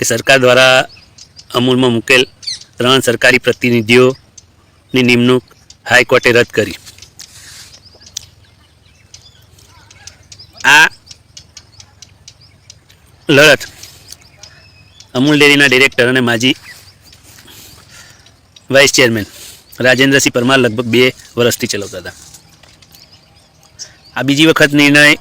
કે સરકાર દ્વારા અમૂલમાં મૂકેલ ત્રણ સરકારી પ્રતિનિધિઓની નિમણૂક હાઈકોર્ટે રદ કરી. આ લડત અમૂલ ડેરીના ડિરેક્ટર અને માજી વાઇસ ચેરમેન રાજેન્દ્રસિંહ પરમાર લગભગ બે વર્ષથી ચલાવતા હતા. આ બીજી વખત નિર્ણય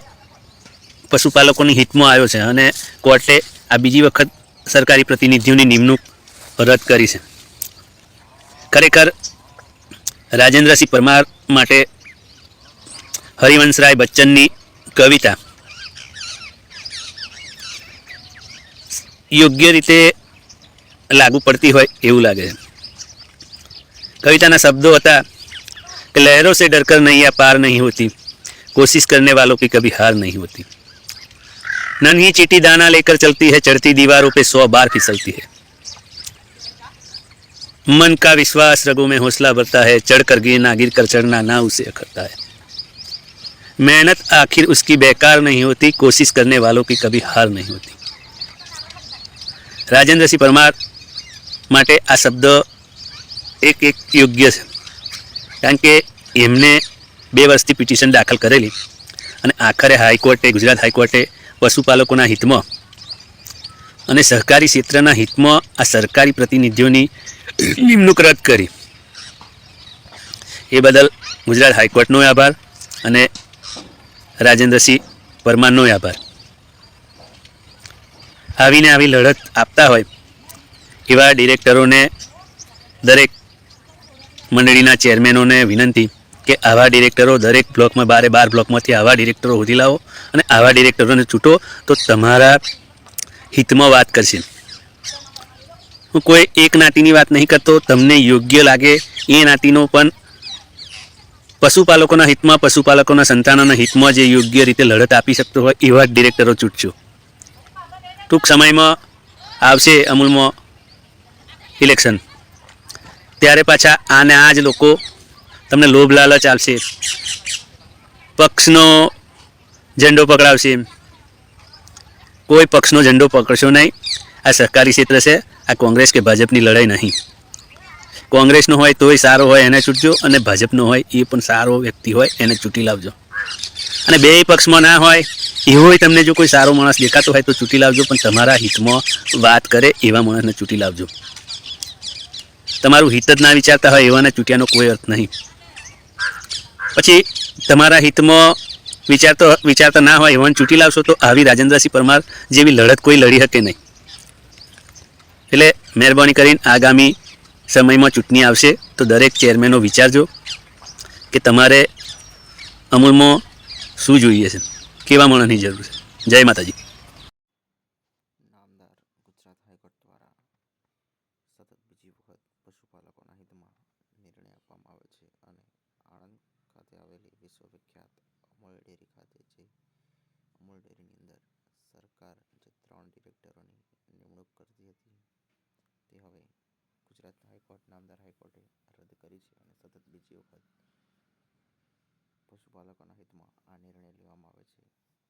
પશુપાલકોની હિતમાં આવ્યો છે અને કોર્ટે આ બીજી વખત સરકારી પ્રતિનિધિઓની નિમણૂક રદ કરી છે. ખરેખર રાજેન્દ્રસિંહ પરમાર માટે હરિવંશરાય બચ્ચનની કવિતા યોગ્ય રીતે લાગુ પડતી હોય એવું લાગે છે. કવિતાના શબ્દો હતા કે લહેરો સે ડરકર નહીં, આ પાર નહીં હોતી. કોશિશ કરને વાલો કે કભી હાર નહીં હોતી. नन्ही चीटी दाना लेकर चलती है चढ़ती दीवारों पे सौ बार फिसलती है मन का विश्वास रगों में हौसला भरता है चढ़ कर गिरना गिर कर चढ़ना ना उसे अखरता है मेहनत आखिर उसकी बेकार नहीं होती कोशिश करने वालों की कभी हार नहीं होती રાજેન્દ્રસિંહ પરમાર માટે આ શબ્દ એક એક યોગ્ય છે કારણ કે એમને બે વર્ષથી પિટિશન દાખલ કરેલી અને આખરે હાઈકોર્ટે ગુજરાત હાઈકોર્ટે પશુપાલકોના હિતમાં અને સહકારી ક્ષેત્રના હિતમાં આ સરકારી પ્રતિનિધિઓની નિમણૂક રદ કરી. એ બદલ ગુજરાત હાઈકોર્ટનો આભાર અને રાજેન્દ્રસિંહ પરમારનો આભાર. આવીને આવી લડત આપતા હોય એવા ડિરેક્ટરોને દરેક મંડળીના ચેરમેનોને વિનંતી કે આવા ડિરેક્ટરો દરેક બ્લોકમાં બારે બાર બ્લોકમાંથી આવા ડિરેક્ટરો શોધી લાવો અને આવા ડિરેક્ટરોને ચૂંટો તો તમારા હિતમાં વાત કરશે. હું કોઈ એક નાતીની વાત નહીં કરતો, તમને યોગ્ય લાગે એ નાતીનો પણ પશુપાલકોના હિતમાં, પશુપાલકોના સંતાનોના હિતમાં જે યોગ્ય રીતે લડત આપી શકતો હોય એવા જ ડિરેક્ટરો ચૂંટજો. ટૂંક સમયમાં આવશે અમૂલમાં ઇલેક્શન. ત્યારે પાછા આને આ જ લોકો તમને લોભ લાલચ આપશે. પક્ષનો ઝંડો પકડાવશે કોઈ પક્ષનો ઝંડો પકડશો નહીં. આ સહકારી ક્ષેત્ર છે. આ કોંગ્રેસ કે ભાજપની લડાઈ નહીં. કોંગ્રેસનો હોય તોય સારો હોય એને ચૂંટજો અને ભાજપનો હોય એ પણ સારો વ્યક્તિ હોય એને ચૂંટી લાવજો. અને બે પક્ષમાં ના હોય એવો તમને જો કોઈ સારો માણસ દેખાતો હોય તો ચૂંટી લાવજો, પણ તમારા હિતમાં વાત કરે એવા માણસને ચૂંટી લાવજો. તમારું હિત જ ના વિચારતા હોય એવાને ચૂંટ્યાનો કોઈ અર્થ નહીં. પછી તમારા હિતમાં વિચારતો વિચારતા ના હોય એવાને ચૂંટી લાવશો તો આવી રાજેન્દ્રસિંહ પરમાર જેવી લડત કોઈ લડી શકે નહીં. એટલે મહેરબાની કરીને આગામી સમયમાં ચૂંટણી આવશે તો દરેક ચેરમેનો વિચારજો કે તમારે અમૂલમાં શું જોઈએ છે, કેવા માણસની જરૂર છે. જય માતાજી. ખાતે આવેલી વિશ્વવિખ્યાત અમૂલ ડેરી ખાતે છે અમૂલ ડેરીની અંદર સરકાર જે ત્રણ ડિરેક્ટરોની નિમણૂક કરતી હતી, તે હવે ગુજરાત હાઈકોર્ટ, નામદાર હાઈકોર્ટે રદ કરી છે અને સતત બીજી વખત પશુપાલકોના હિતમાં આ નિર્ણય લેવામાં આવે છે.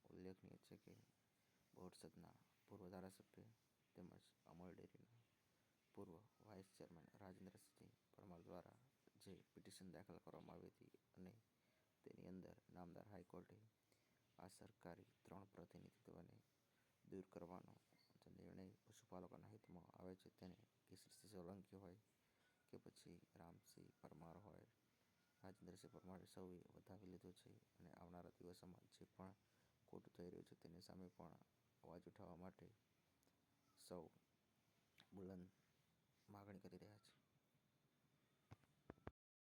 ઉલ્લેખનીય છે કે બોરસદના પૂર્વ ધારાસભ્ય તેમજ અમૂલ ડેરીના પૂર્વ વાઇસ ચેરમેન રાજેન્દ્ર જે પિટિશન દાખલ કરવામાં આવી હતી અને તેની અંદર નામદાર હાઈકોર્ટે આ સરકારી ત્રણ પ્રતિનિધિત્વને દૂર કરવાનો જે નિર્ણય પશુપાલકોના હિતમાં આવે છે તેને કેસરીસિંહ સોલંકી હોય કે પછી રામસિંહ પરમાર હોય, રાજેન્દ્રસિંહ પરમારે સૌએ વધાવી લીધો છે અને આવનારા દિવસોમાં જે પણ ખોટું થઈ રહ્યું છે તેની સામે પણ અવાજ ઉઠાવવા માટે સૌ બુલંદ માગણી કરી રહ્યા છે.